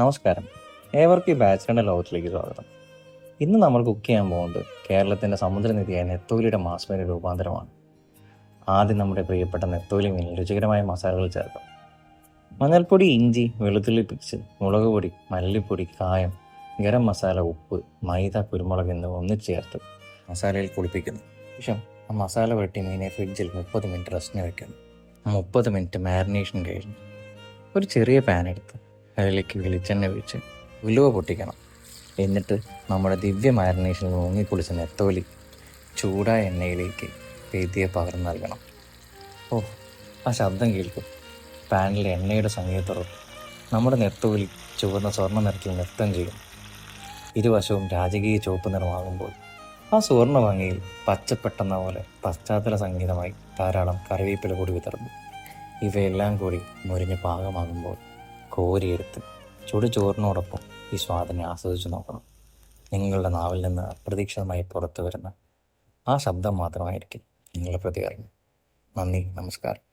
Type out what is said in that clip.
നമസ്കാരം. ഏവർക്കും ഈ ലോകത്തിലേക്ക് സ്വാഗതം. ഇന്ന് നമ്മൾ കുക്ക് ചെയ്യാൻ പോകുന്നത് കേരളത്തിന്റെ സമുദ്രനിധിയായ നെത്തോലിയുടെ മാസ്മേര രൂപാന്തരമാണ്. ആദ്യം നമ്മുടെ പ്രിയപ്പെട്ട നെത്തോലി മീനിൽ രുചികരമായ മസാലകൾ ചേർക്കാം. മഞ്ഞൾപ്പൊടി ഇഞ്ചി വെളുത്തുള്ളി പിച്ച് മുളക് പൊടി മല്ലിപ്പൊടി കായം ഗരം മസാല ഉപ്പ് മൈദ കുരുമുളക് എന്നിവ ഒന്നിച്ച് ചേർത്ത് മസാലയിൽ കുളിപ്പിക്കുന്നു. ശേഷം ആ മസാല വെട്ടി മീനെ ഫ്രിഡ്ജിൽ മുപ്പത് മിനിറ്റ് റെസ്റ്റിന് വെക്കുന്നു. മുപ്പത് മിനിറ്റ് മാരിനേഷൻ കഴിഞ്ഞ്. ഒരു ചെറിയ പാൻ എടുത്ത് അതിലേക്ക് വെളിച്ചെണ്ണ ഒഴിച്ച് ഉലുവ പൊട്ടിക്കണം. എന്നിട്ട് നമ്മുടെ ദിവ്യ മാരിനേഷനിൽ മുങ്ങിക്കുളിച്ച നെത്തോലി ചൂടായ എണ്ണയിലേക്ക് പേത്തിയെ പകർന്നു നൽകണം. ഓ ആ ശബ്ദം കേൾക്കും. പാനിലെ എണ്ണയുടെ സംഗീതത്തോട് നമ്മുടെ നെത്തോലി ചുവന്ന സ്വർണ നിറത്തിൽ നൃത്തം ചെയ്യും. ഇരുവശവും രാജകീയ ചുവപ്പ് നിറമാകുമ്പോൾ ആ സുവർണ ഭംഗിയിൽ പച്ചപ്പെട്ടെന്ന പോലെ പശ്ചാത്തല സംഗീതമായി ധാരാളം കറിവേപ്പില കൂടി വിതർന്നു ഇവയെല്ലാം കൂടി മുരിഞ്ഞ് പാകമാകുമ്പോൾ കോരിയെടുത്ത് ചുടു ചോറിനോടൊപ്പം ഈ സ്വാദിനെ ആസ്വദിച്ചു നോക്കണം. നിങ്ങളുടെ നാവിൽ നിന്ന് അപ്രതീക്ഷിതമായി പുറത്തു വരുന്ന ആ ശബ്ദം മാത്രമായിരിക്കും നിങ്ങളുടെ പ്രതികരണം നന്ദി നമസ്കാരം.